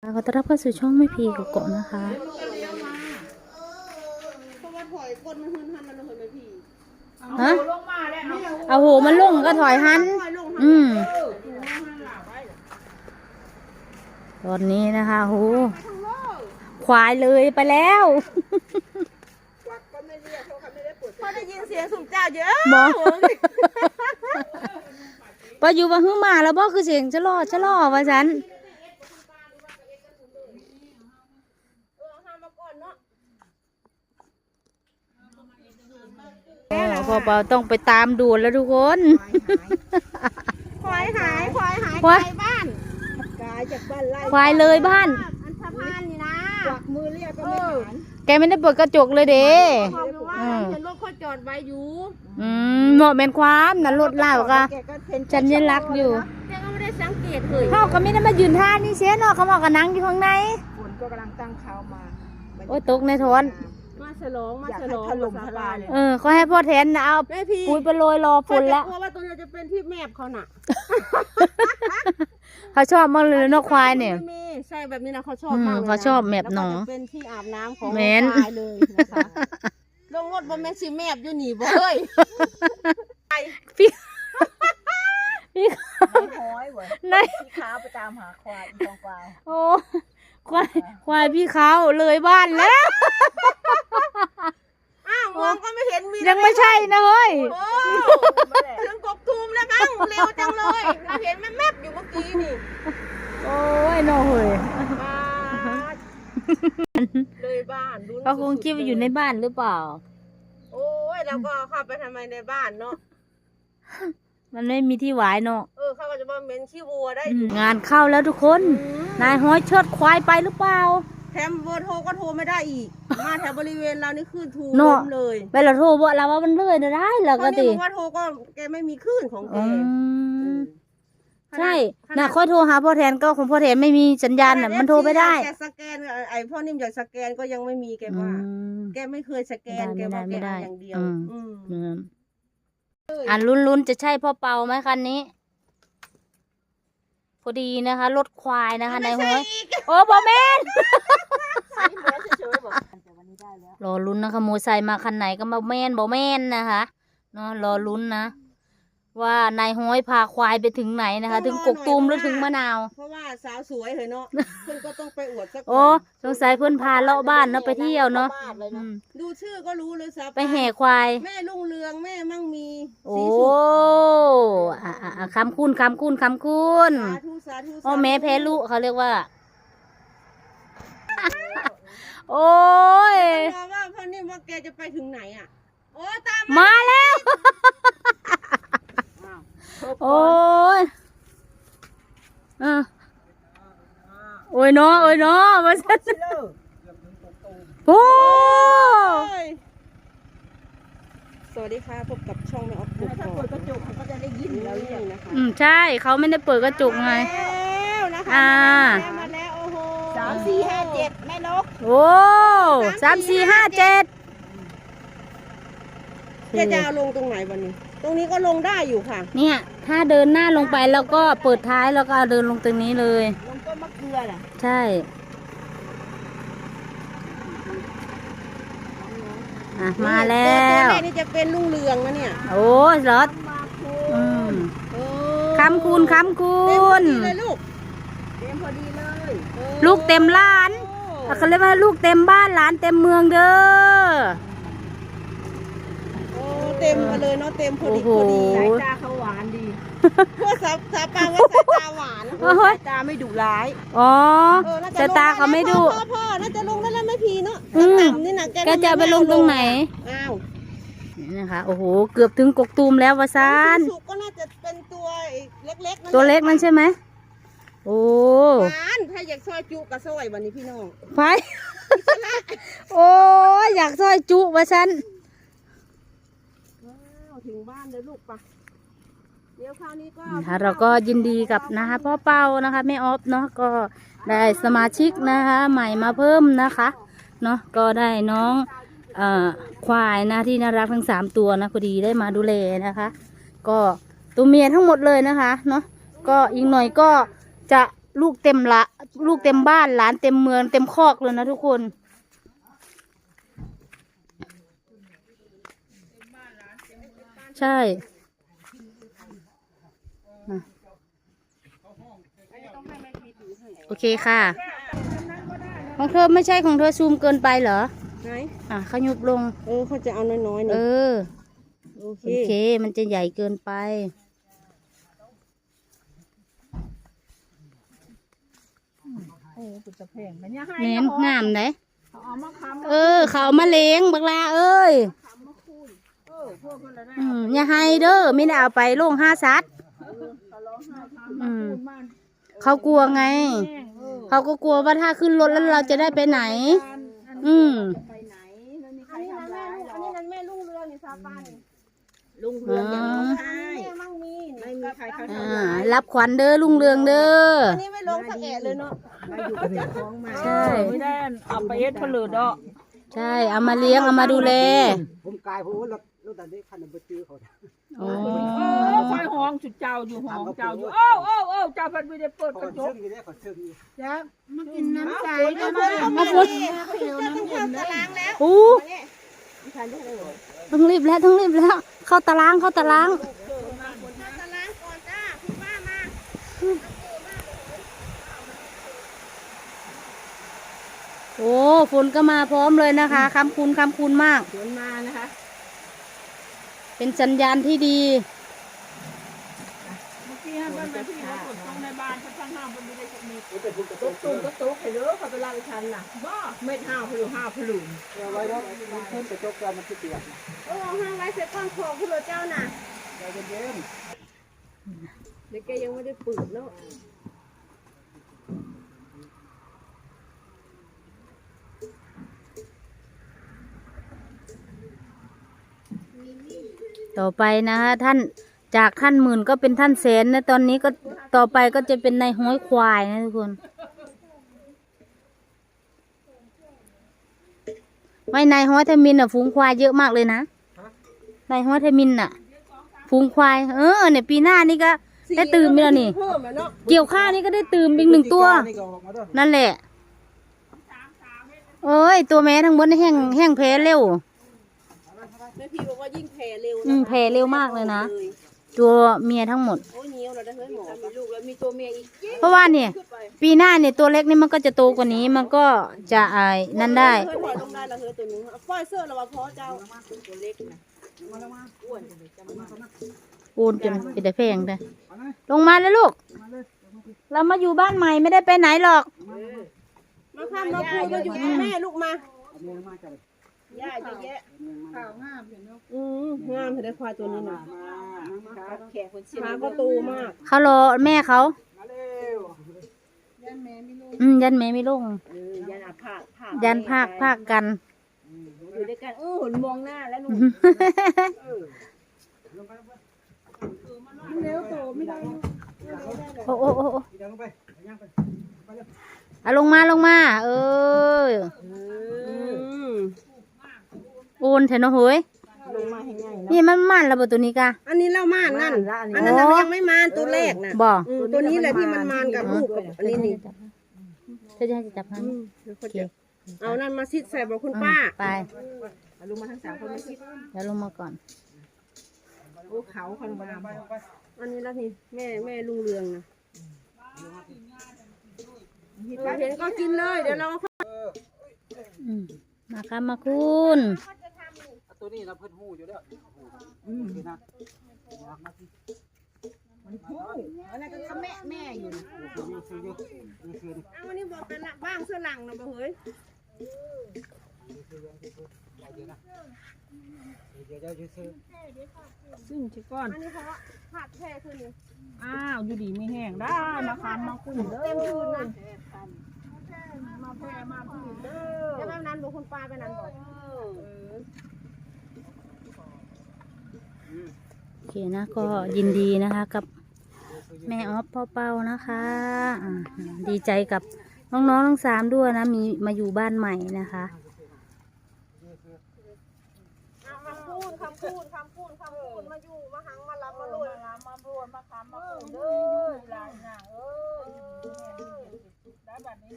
ขอต้อนรับเข้าสู่ช่องไม่พีกโกะนะคะ เพราะว่าถอยก้นมันหืนหันมันเหินไปพี่ฮะเอาโหมันลงก็ถอยหัน ถอยลงอืม ตอนนี้นะคะโหทั้งโลกควายเลยไปแล้ว พอได้ยินเสียงสุ่มเจ้าเยอะบอปอยู่มาฮึมาแล้วบอคือเสียงจะล่อจะล่อว่าฉัน เออห้ามมาก่อนเนาะ เออพอเปาต้องไปตามดูแล้วทุกคนควายหายควายหายควายไกลบ้านกายจากบ้านไล่ควายเลยบ้านอันสะพานนี่นะกวักมือเรียกก็ไม่ผ่านแกไม่ได้เปิดกระจกเลยเด้บอกเลยว่าอืมเห็นรถเขาจอดไว้อยู่อืมเหมาะเป็นความนั่นรถลาวก็แกก็เห็นจัญลักษณ์อยู่แต่ก็ไม่ได้สังเกตเลยเขาก็ไม่ได้มายืนท่านี่เสียเนาะเขาบอกกับนังอยู่ข้างในฝนก็กำลังตั้งเขามาโอ้ยตกในทอน มาฉลองมาอยากฉให้ลองถล่มทลายเลย เออเขาให้พ่อแทนนะเอาแม่พี่ปุ๋ยไปโรยรอฝนแล้วเขาจะกลัวว่าตัวนี้จะเป็นที่แมบเขาน่ะเขาชอบมากเลยเนกควายเนี่ย ไม่มีใช่แบบนี้นะเขาชอบมากอืเลยมนะเขาชอบแมบหนอแล้วก็จะเป็นที่อาบน้ำของแม่นควายเลยนะคะลงรถบนแม่นสิแมบอยู่หนีบ่เฮ้ยพี่พี่ไม่ห้อยเว้ยในพี่ขาไปตามหาควายอีทองกวาวโอ้ควายควายพี่เขาเลยบ้านแล้ว อ้าวมองก็ไม่เห็นมี ยังไม่ใช่นะเฮ้ย โอ้ไม่แหละถึงกบตูมแล้วมั้งเร็วจังเลยเราเห็นแม่แมบอยู่เมื่อกี้นี่โอ้ยน้อเฮ้ยมาเลยบ้านเขาคงคิดว่าอยู่ในบ้านหรือเปล่า โอ้ยแล้วก็เข้าไปทำไมในบ้านเนาะมันไม่มีที่หวายเนาะเออเขาก็จะมาเหม็นขี้วัวได้อืมงานเข้าแล้วทุกคน นายห้อยเชิดควายไปหรือเปล่า แถมเบอร์โทรก็โทรไม่ได้อีก มาแถวบริเวณเรานี่คือถูเนาะล้มเลยไปเราโทรบอกเราว่ามันเลยนะได้แล้วตก็อนนี้ติบอกว่าโทรก็แกไม่มีคลื่นของแกอืมขนาดใช่ขนาน่ะดค่อยโทรหาพ่อแทนก็ของพ่อแทนไม่มีสัญญาณน่ะมันโทรไม่ได้แกสแกนไอ้พ่อนิ่มอยากสแกนก็ยังไม่มีแกว่าอืมแกไม่เคยสแกนแกไม่ได้ว่าแกไม่ได้เอาอย่างเดียวอืมอืมอืมอะลุ้นๆจะใช่พ่อเปาไหมคันนี้พ อดีนะคะรถควายนะคะในายห้อยโอ้บอแมนเฉยๆบอกแต่วันนี้ได้แล้วรอลุ้นนะคะโมไซค์มาคันไหนก็มาแมนบอแมนนะคะเนาะรอลุ้นนะ ว่านายห้อยพาควายไปถึงไหนนะคะ ถึงกกตูมหรือถึงมะนาว เพราะว่าสาวสวยเหรอเนาะเพิ่นก็ต้องไปอวดสักโอ้สงสัยเพื่อนพาเลาะบ้านเนาะไปเที่ยวเนาะบ้านเลยอืนะมดูชื่อก็รู้เลยสับไปแห่ควาย แม่ลุงเรืองแม่มั่งมีโอ้สีสุขอะอะอะคำคุณคำคุณคำคุณสาธุสาธุพ่อแม่แพ้ลูกเขาเรียกว่า โอ้ยรอว่าพ่อนิ่มว่าแกจะไปถึงไหนอะโอ้ตามมาแล้ว โอ้ยอะโอ้ ยเนาะโอ้ยเนาะมาสันโอ้เลยสวัสดีค่ะพบกับช่องแม่ออฟกุ๊กถ้าเปิดกระจกมันก็จะได้ยินเราเรียกนะคะอืมใช่เขาไม่ได้เปิดกระจกไง แล้วนะคะอ่า มาแล้วโอ้โหสามสี่ห้าเจ็ดแม่นกโอ้สามสี่ห้าเจ็ดแกจะเอาลงตรงไหนวันนี้ ตรงนี้ก็ลงได้อยู่ค่ะ เนี่ย ถ้าเดินหน้าลงไปแล้วก็เปิดท้ายแล้วก็เอาเดินลงตรงนี้เลย ลงต้นมะเขือน่ะใช่อะมาแล้ต่วตัวแรกนี่จะเป็นลุงเรืองนะเนี่ยโอ้ยรถมาคูอืมโอ้คำคุณคำคุเต็มพอณดีเลยลูกเต็มพอดีเลยโอ้ลูกเต็มล้านโอ้เขาเรียกว่าลูกเต็มบ้านหลานเต็มเมืองเด้อโอ้ เต็มมาเลยเนาะเต็มพอดีโอ้พอดีโหสายตาเขาหวานดีพวกสาสาปางว่าสายตาหวานโอ้โหสายตาไม่ดุร้ายอ๋อเออน่าสายตาเขาไม่ดุพ่อพ่อน่าจะลงได้แล้วไหม่พีเนาะอืมต่ำๆนี่นะแกจะเอาไปลงตรงไหนอ้าวนี่นะคะโอ้โหเกือบถึงกกตูมแล้ววะซานสุกก็น่าจะเป็นตัวเล็กๆนั่นแหละตัวเล็กมันใช่ไหมโอ้หวานถ้าอยากซอยจุกับซอยวันนี้พี่น้องไปโอ้ยอยากซอยจุวะฉันว้าว ถึงบ้านเลยลูกปะเดี๋ยวคราวนี้ก็นะคะเราก็ยินดีกับนะคะพ่อเปานะคะแม่ออฟเนาะก็ได้สมาชิกนะคะใหม่มาเพิ่มนะคะเนาะก็ได้น้องเอ่อควายนะที่น่ารักทั้งสามตัวนะพอดีได้มาดูแลนะคะ ก็ตัวเมียทั้งหมดเลยนะคะเนาะก็อีกหน่อยก็จะลูกเต็มละลูกเต็มบ้านหลานเต็มเมืองเต็มคอกเลยนะทุกคน ใช่มาโอเคค่ะของเธอไม่ใช่ของเธอซูมเกินไปเหรอไหนอะขยุบลง เออเขาจะเอาน้อยๆเอนี่อโอเค โอเค มันจะใหญ่เกินไป โอ้คุณจะแพงมันยังให้เน้นงามไหนเขาเอามาค้ำเออ เขาเอามาเลี้ยงบักลาเอ้ยเออพวกคนละได้ อืมอย่าให้เด้อไม่ได้เอาไปโล่งห้าซัดเขาร้องไห้ค้ำอืมพูดมันเขากลัวไงแห้งเออเขาก็กลัวว่าถ้าขึ้นรถแล้วเราจะได้ไปไหน อืมไปไหนไม่มีใครอันนี้นั่นทำแม่ร้ายลูกหรอัอนนี้กนั่นแม่ลุงเรืองนี่ซาปานนี่ลุงเรืองอย่าร้องไห้แม่มั่งมีนี่ไม่มีใครเขาอ่าทำร้ายรับขวัญเด้อลุงเรืองเด้อ อันนี้ไม่ลงสักแอะเลยเนาะมาอยู่กับเจ้าของมาใช่ ไม่ได้เอาไปเอ็ดผลืดอะใช่ เอามาเลี้ยงเอามาดูแล ผมกลายผมว่ารถ รถตันนี้คันนั้นบ่จื้อเขาโอ้เออคอยห้องจุดเจ้าอยู่ห้องเจ้าอยู่โอ้โอ้โอ้เจ้าเพันไม่ได้เปิดเขากระจซึ่กงอยู่เนี่ยเขาซึ่งอยู่มากินน้ำใจมาฝนอู้ต้องรีบแล้วต้องรีบแล้ว เข้าตารางเข้าตารางโอ้ฝนก็มาพร้อมเลยนะคะคำคุณคำคุณมาก สวนมานะคะ เป็นสัญญาณที่ดี เมื่อกี้ให้เพื่อนไปที่รถขนส่งในบ้านเขาช่างห้ามมันไม่ได้จะมีนี่เป็นพุ่งกระตตุกกตุ้มก็ตุกให้เด้อเขาไปล้างชันน่ะบ้าเม็ดห้าวพลุห้าวพลุเอาไว้แล้วมันเพิ่มกระจกแล้วมันสิเปียกนะเออห้างไว้เสร็จก้อนของคุณเจ้าน่ะใจเย็นเด็กแกยังไม่ได้เปิดเนาะ ต่อไปนะคะท่านจากท่านหมื่นก็เป็นท่านแสนนะตอนนี้ก็ต่อไปก็จะเป็นนายห้อยควายนะทุกคนไม่นายห้อยทมินอะฝูงควายเยอะมากเลยนะนายห้อยทมินอะฝูงควาย เออเนี่ยปีหน้านี่ก็ได้ตื่นไปแล้วนี่ เกี่ยวข้าวนี่ก็ได้ตื่นอีกหนึ่งตัว นั่นแหละ เอ้ย ตัวแม่ทั้งหมดนี่แห้งแห้งแพ้เร็ว แม่พี่บอกว่ายิ่งแผ่เร็วอืมแผ่เร็วมากเลยนะ ตัวเมียทั้งหมด โอ้ยเหนียวเราได้เฮ้ยหมอมีลูกแล้วมีตัวเมียอีกเพราะว่าเนี่ยปีหน้าเนี่ยตัวเล็กนี่มันก็จะโตกว่านี้มันก็จะไอ้นั่นได้ เฮ้ยปล่อยลงได้แล้วเฮ้ยตัวหนึงปล่อยเสื้อเราว่าพอเจ้าตัวเล็กนะปูนจนเป็นแต่แพงได้ลงมาเลยลูก เรามาอยู่บ้านใหม่ไม่ได้ไปไหนหรอก มาข้ามมาคูมาอยู่กับแม่ลูกมา อันนี้มาจากย่าเยอะแยะข่าวห้ามเห็นเนาะอืมงามเลยได้ควายตัวนี้นะขาแขกคนเชียขาร์ก็โตมาก เขารอแม่เขา มาเร็วยันแม่ไม่รู้อืมยันแม่ไม่ลงเออยันอาภาคภาคยันภาคภาคกัน อยู่ด้วยกันเออหนมองหน้าแล้วหนูเร็วโตไม่ได้โอ้โอ้โอ้โอ้เดี๋ยวลงไปย่างไปเอาลงมาลงมา เอออืม โอนเถอะเนาะเฮ้ยลงมาให้ง่ายนี่มันมันระเบิดตัวนี้กะ อันนี้เล่าม่านนั่นละอันนั้นน่ะยังไม่มานตัวแรกน่ะบ่อืมตัวนี้แหละที่มันมานกับลูกกับอันนี้นี่เธอจะให้จับให้อืมเดี๋ยวเขาจะเอานั่นมาซิดใส่บอกคุณป้าไปลุงมาทั้งสามคนไม่คิดเดี๋ยวลงมาก่อน โอ้เขาคนมาอันนี้แล้วนี่แม่แม่ลุงเรืองนะเห็นก็กินเลยเดี๋ยวเราอืมมาค่ะมาคุณ ตัวนี้เราเพิ่นหูอยู่แล้วอืมนะมาที่อะไรก็แม่แม่อยู่นี่คืออยู่นี่คือเอาวันนี้บอกเป็นละบ้างเสื้อหลังนะบ่เฮ้ยเดี๋ยวเดี๋ยวจะซื้อซึ่งชิก้อนอันนี้เขาว่าผัดแท้คือนี่อ้าวอยู่ดีไม่แห้งได้มาคำมาคุ้มเด้อเต็มคืนนะมาแพ้มาพื้นเด้อแล้วแบบนั้นบอกคุณป้าไปนั้นบอก โอเคนะก็ยินดีนะคะกับแม่ออฟพ่อเป้านะคะอ่าดีใจกับน้องๆทั้งสามด้วยนะ มีมาอยู่บ้านใหม่นะคะ คำพูดคำพูดคำพูดคำพูดมาอยู่มาหังมารับมาลุยมาบวนมาคำมาคุ้มเด้อหลานน่ะเออได้บัดนี้